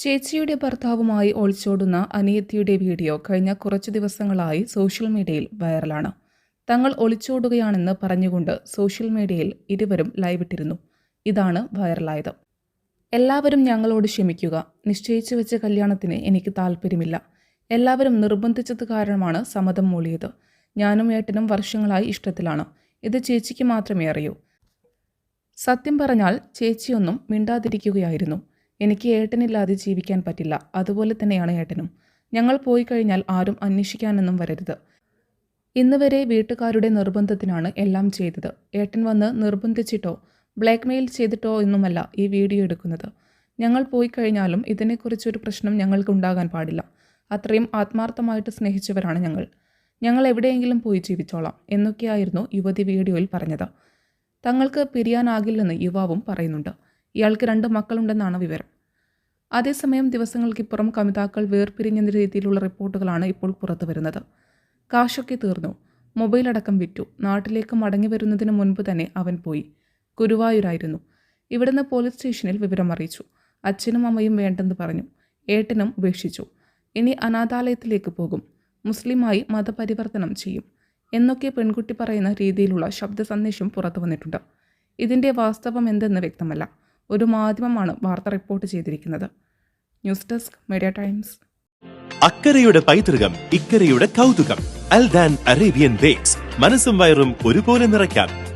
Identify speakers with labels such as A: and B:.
A: ചേച്ചിയുടെ ഭർത്താവുമായി ഒളിച്ചോടുന്ന അനിയത്തിയുടെ വീഡിയോ കഴിഞ്ഞ കുറച്ചു ദിവസങ്ങളായി സോഷ്യൽ മീഡിയയിൽ വൈറലാണ്. തങ്ങൾ ഒളിച്ചോടുകയാണെന്ന് പറഞ്ഞുകൊണ്ട് സോഷ്യൽ മീഡിയയിൽ ഇരുവരും ലൈവിട്ടിരുന്നു ഇതാണ് വൈറലായത്. എല്ലാവരും ഞങ്ങളോട് ക്ഷമിക്കുക. നിശ്ചയിച്ചു വെച്ച കല്യാണത്തിന് എനിക്ക് താല്പര്യമില്ല. എല്ലാവരും നിർബന്ധിച്ചത് കാരണമാണ് സമ്മതം മൂളിയത്. ഞാനും ഏട്ടനും വർഷങ്ങളായി ഇഷ്ടത്തിലാണ്. ഇത് ചേച്ചിക്ക് മാത്രമേ അറിയൂ. സത്യം പറഞ്ഞാൽ ചേച്ചിയൊന്നും മിണ്ടാതിരിക്കുകയായിരുന്നു. എനിക്ക് ഏട്ടനില്ലാതെ ജീവിക്കാൻ പറ്റില്ല. അതുപോലെ തന്നെയാണ് ഏട്ടനും. ഞങ്ങൾ പോയി കഴിഞ്ഞാൽ ആരും അന്വേഷിക്കാനൊന്നും വരരുത്. ഇന്ന് വരെ വീട്ടുകാരുടെ നിർബന്ധത്തിനാണ് എല്ലാം ചെയ്തത്. ഏട്ടൻ വന്ന് നിർബന്ധിച്ചിട്ടോ ബ്ലാക്ക്മെയിൽ ചെയ്തിട്ടോ എന്നുമല്ല ഈ വീഡിയോ എടുക്കുന്നത്. ഞങ്ങൾ പോയി കഴിഞ്ഞാലും ഇതിനെക്കുറിച്ചൊരു പ്രശ്നം ഞങ്ങൾക്ക് ഉണ്ടാകാൻ പാടില്ല. അത്രയും ആത്മാർത്ഥമായിട്ട് സ്നേഹിച്ചവരാണ് ഞങ്ങൾ. ഞങ്ങൾ എവിടെയെങ്കിലും പോയി ജീവിച്ചോളാം എന്നൊക്കെയായിരുന്നു യുവതി വീഡിയോയിൽ പറഞ്ഞത്. തങ്ങൾക്ക് പിരിയാനാകില്ലെന്ന് യുവാവും പറയുന്നുണ്ട്. ഇയാൾക്ക് രണ്ട് മക്കളുണ്ടെന്നാണ് വിവരം. അതേസമയം ദിവസങ്ങൾക്കിപ്പുറം കമിതാക്കൾ വേർപിരിഞ്ഞ രീതിയിലുള്ള റിപ്പോർട്ടുകളാണ് ഇപ്പോൾ പുറത്തു വരുന്നത് കാശൊക്കെ തീർന്നു. മൊബൈൽ അടക്കം വിറ്റു. നാട്ടിലേക്ക് മടങ്ങി വരുന്നതിന് മുൻപ് തന്നെ അവൻ പോയി. ഗുരുവായൂരായിരുന്നു. ഇവിടുന്ന് പോലീസ് സ്റ്റേഷനിൽ വിവരം അറിയിച്ചു. അച്ഛനും അമ്മയും വേണ്ടെന്ന് പറഞ്ഞു. ഏട്ടനും ഉപേക്ഷിച്ചു. ഇനി അനാഥാലയത്തിലേക്ക് പോകും. മുസ്ലിമായി മതപരിവർത്തനം ചെയ്യും. എന്നൊക്കെ പെൺകുട്ടി പറയുന്ന രീതിയിലുള്ള ശബ്ദ സന്ദേശം പുറത്തു വന്നിട്ടുണ്ട് ഇതിന്റെ വാസ്തവം എന്തെന്ന് വ്യക്തമല്ല. ഒരു മാധ്യമമാണ് വാർത്ത റിപ്പോർട്ട് ചെയ്തിരിക്കുന്നത്. News desk Media Times.
B: അക്കരയുടെ പൈതൃകം ഇക്കരയുടെ കൗതുകം. Aldan Arabian Bakes. മനസ്സും വയറും ഒരുപോലെ നിറയ്ക്കാം.